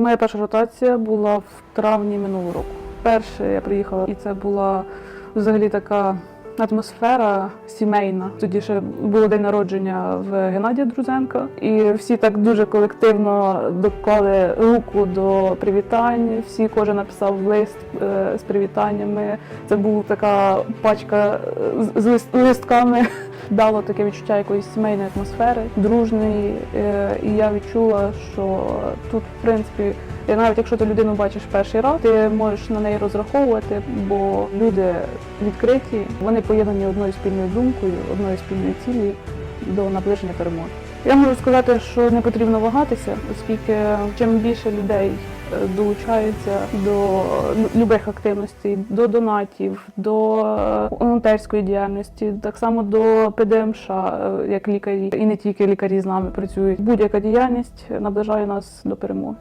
Моя перша ротація була в травні минулого року. Перше я приїхала, і це була взагалі така атмосфера сімейна. Тоді ще було день народження в Геннадія Друзенка, і всі так дуже колективно доклали руку до привітань. Всі кожен написав лист е, з привітаннями. Це була така пачка з лист- листками. Дало таке відчуття якоїсь сімейної атмосфери, дружної. е, І я відчула, що тут, в принципі, навіть якщо ти людину бачиш перший раз, ти можеш на неї розраховувати, бо люди відкриті, вони поєднані одною спільною думкою, одною спільною цілею до наближення перемоги. Я можу сказати, що не потрібно вагатися, оскільки чим більше людей долучаються до любих активностей, до донатів, до е, волонтерської діяльності, так само до ПДМШ, е, як лікарі, і не тільки лікарі з нами працюють. Будь-яка діяльність наближає нас до перемоги.